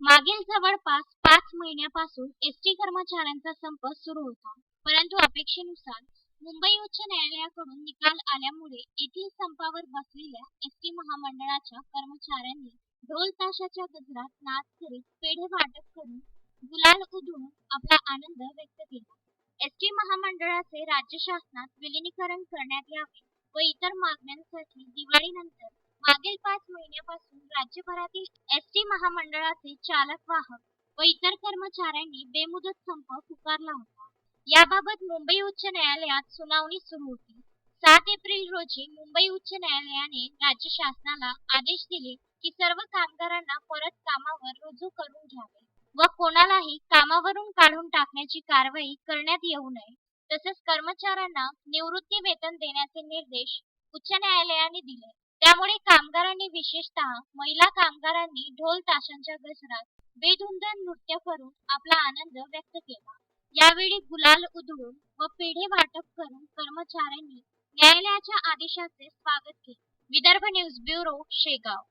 मागील जवळपास पाच महिन्यापासून एसटी कर्मचाऱ्यांचा संप सुरू होता. परंतु अपेक्षेनुसार मुंबई उच्च न्यायालयाकडून निकाल आल्यामुळे येथील संपावर बसलेल्या एसटी महामंडळाच्या कर्मचाऱ्यांनी ढोल ताशाच्या गजरात नाच करीत पेढे वाटप करून गुलाल उधळून आपला आनंद व्यक्त केला. एसटी महामंडळाचे राज्य शासनात विलिनीकरण करण्यात यावे व इतर मागण्यांसाठी दिवाळीनंतर मागील पाच महिन्यापासून राज्यभरातील एसटी महामंडळाचे चालक वाहक व इतर कर्मचाऱ्यांनी बेमुदत संप पुकारला होता. याबाबत मुंबई उच्च न्यायालयात सुनावणी सुरू होती. सात एप्रिल रोजी मुंबई उच्च न्यायालयाने राज्य शासनाला आदेश दिले की सर्व कामगारांना परत कामावर रुजू करून घ्यावे व कोणालाही कामावरून काढून टाकण्याची कारवाई करण्यात येऊ नये. तसेच कर्मचाऱ्यांना निवृत्ती वेतन देण्याचे निर्देश उच्च न्यायालयाने दिले. त्यामुळे कामगारांनी विशेषतः महिला कामगारांनी ढोल ताशांच्या गजरात बेधुंद नृत्य करून आपला आनंद व्यक्त केला. यावेळी गुलाल उधळून व पेढे वाटप करून कर्मचाऱ्यांनी न्यायालयाच्या आदेशाचे स्वागत केले. Vidarbha news bureau Shegaon.